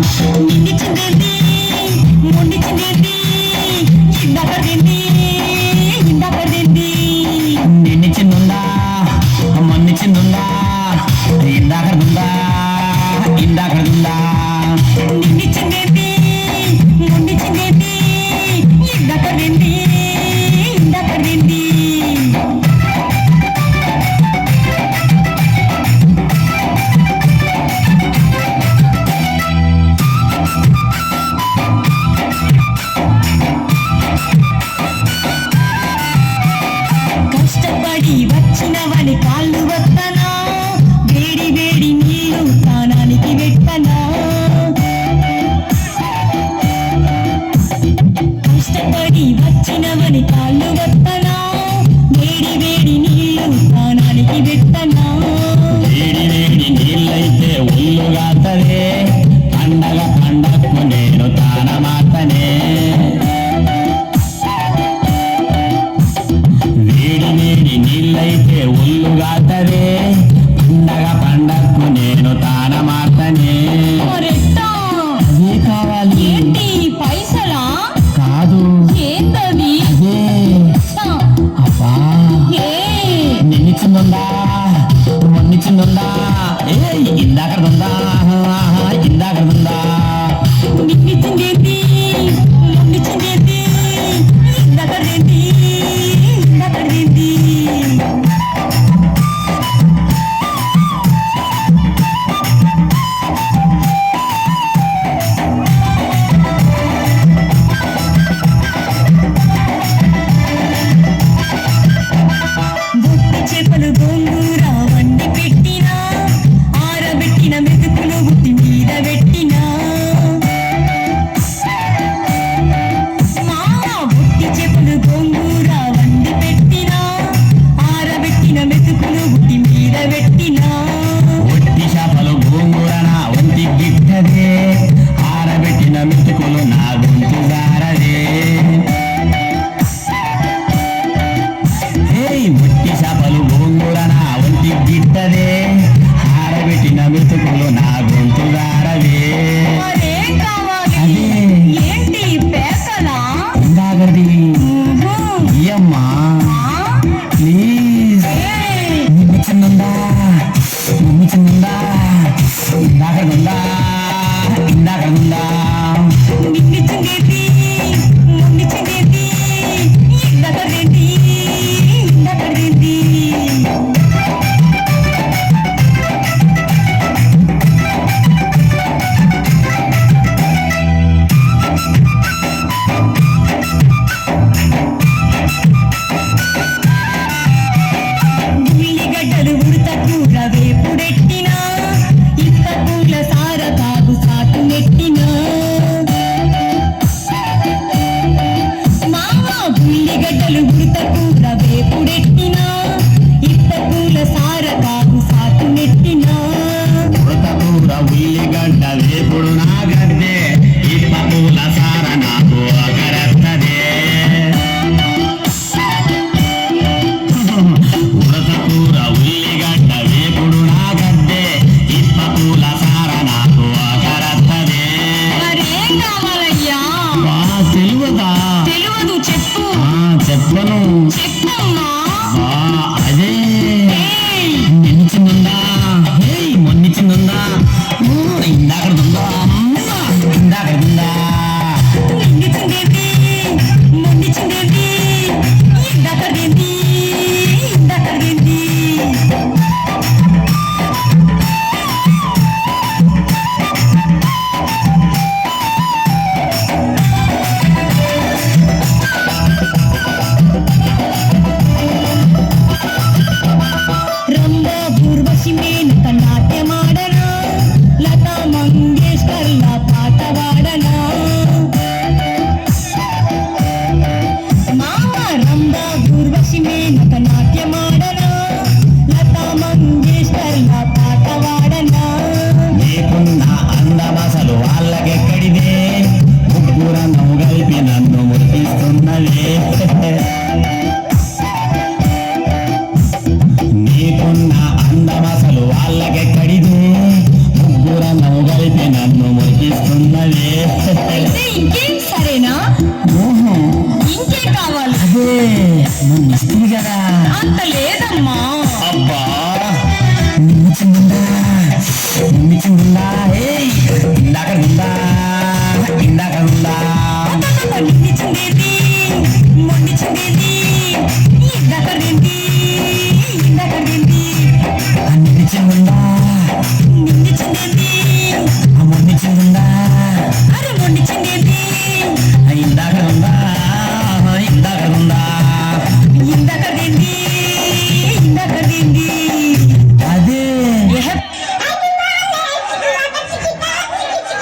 না ఒళ్ళు కాదరే పండగ పండక్కు నేను తా చెట్లను అదే అయితే ఇంకేం సరేనా? ఇంకే కావాలి. అదే